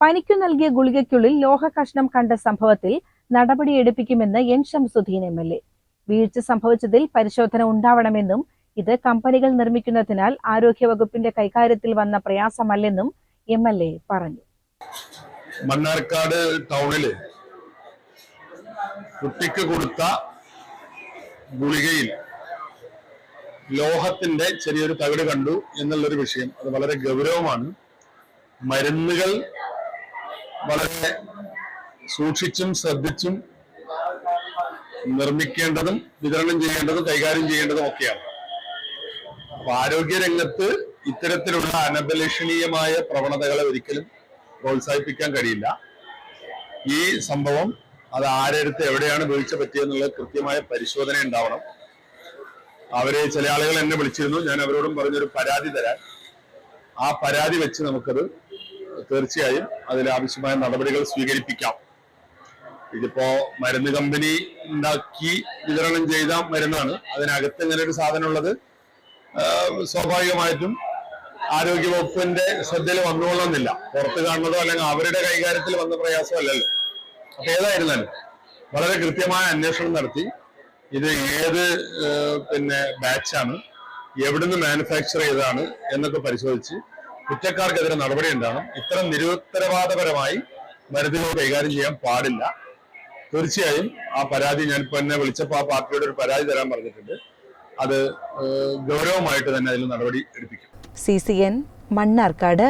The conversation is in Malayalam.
പനിക്കു നൽകിയ ഗുളികയ്ക്കുള്ളിൽ ലോഹ കഷ്ണം കണ്ട സംഭവത്തിൽ നടപടിയെടുപ്പിക്കുമെന്ന് N Shamsuddin M L A. വീഴ്ച സംഭവിച്ചതിൽ പരിശോധന ഉണ്ടാവണമെന്നും ഇത് കമ്പനികൾ നിർമ്മിക്കുന്നതിനാൽ ആരോഗ്യവകുപ്പിന്റെ കൈകാര്യത്തിൽ വന്ന പ്രയാസമല്ലെന്നും എം എൽ എ പറഞ്ഞു. മണ്ണാർക്കാട് ടൗണിൽ കുട്ടിക്ക് കൊടുത്ത ഗുളികയിൽ ലോഹത്തിന്റെ ചെറിയൊരു തകിട് കണ്ടു എന്നുള്ളൊരു വിഷയം. അത് വളരെ ഗൗരവമാണ്. മരുന്നുകൾ വളരെ സൂക്ഷിച്ചും ശ്രദ്ധിച്ചും നിർമ്മിക്കേണ്ടതും വിതരണം ചെയ്യേണ്ടതും കൈകാര്യം ചെയ്യേണ്ടതും ഒക്കെയാണ്. അപ്പൊ ആരോഗ്യ രംഗത്ത് ഇത്തരത്തിലുള്ള അനഭിലഷണീയമായ പ്രവണതകളെ ഒരിക്കലും പ്രോത്സാഹിപ്പിക്കാൻ കഴിയില്ല. ഈ സംഭവം അത് ആരെടുത്ത് എവിടെയാണ് വീഴ്ച പറ്റിയെന്നുള്ള കൃത്യമായ പരിശോധന ഉണ്ടാവണം. അവരെ ചില ആളുകൾ എന്നെ വിളിച്ചിരുന്നു. ഞാൻ അവരോടും പറഞ്ഞൊരു പരാതി തരാൻ. ആ പരാതി വെച്ച് നമുക്കത് തീർച്ചയായും അതിലാവശ്യമായ നടപടികൾ സ്വീകരിപ്പിക്കാം. ഇതിപ്പോ മരുന്ന് കമ്പനി ഉണ്ടാക്കി വിതരണം ചെയ്ത മരുന്നാണ്. അതിനകത്ത് ഇങ്ങനെ ഒരു സാധനം ഉള്ളത് ആ, സ്വാഭാവികമായിട്ടും ആരോഗ്യവകുപ്പിന്റെ ശ്രദ്ധയിൽ വന്നുകൊള്ളുന്നില്ല. പുറത്ത് കാണുന്നതോ അല്ലെങ്കിൽ അവരുടെ കൈകാര്യത്തിൽ വന്ന പ്രയാസമല്ലല്ലോ അപ്പൊ ഏതായിരുന്നാലും വളരെ കൃത്യമായ അന്വേഷണം നടത്തി. ഇത് ഏത് പിന്നെ ബാച്ചാണ് എവിടുന്ന് മാനുഫാക്ചർ ചെയ്തതാണ് എന്നൊക്കെ പരിശോധിച്ച് കുറ്റക്കാർക്കെതിരെ നടപടി ഉണ്ടാകണം ഇത്തരം നിരുത്തരവാദപരമായി മരുന്നുകൾ കൈകാര്യം ചെയ്യാൻ പാടില്ല. തീർച്ചയായും ആ പരാതി ഞാൻ ഇപ്പൊ എന്നെ വിളിച്ചപ്പോൾ ആ പാർട്ടിയോട് ഒരു പരാതി തരാൻ പറഞ്ഞിട്ടുണ്ട്. അത് ഗൗരവമായിട്ട് തന്നെ അതിൽ നടപടി എടുപ്പിക്കും. C C N Mannarkkad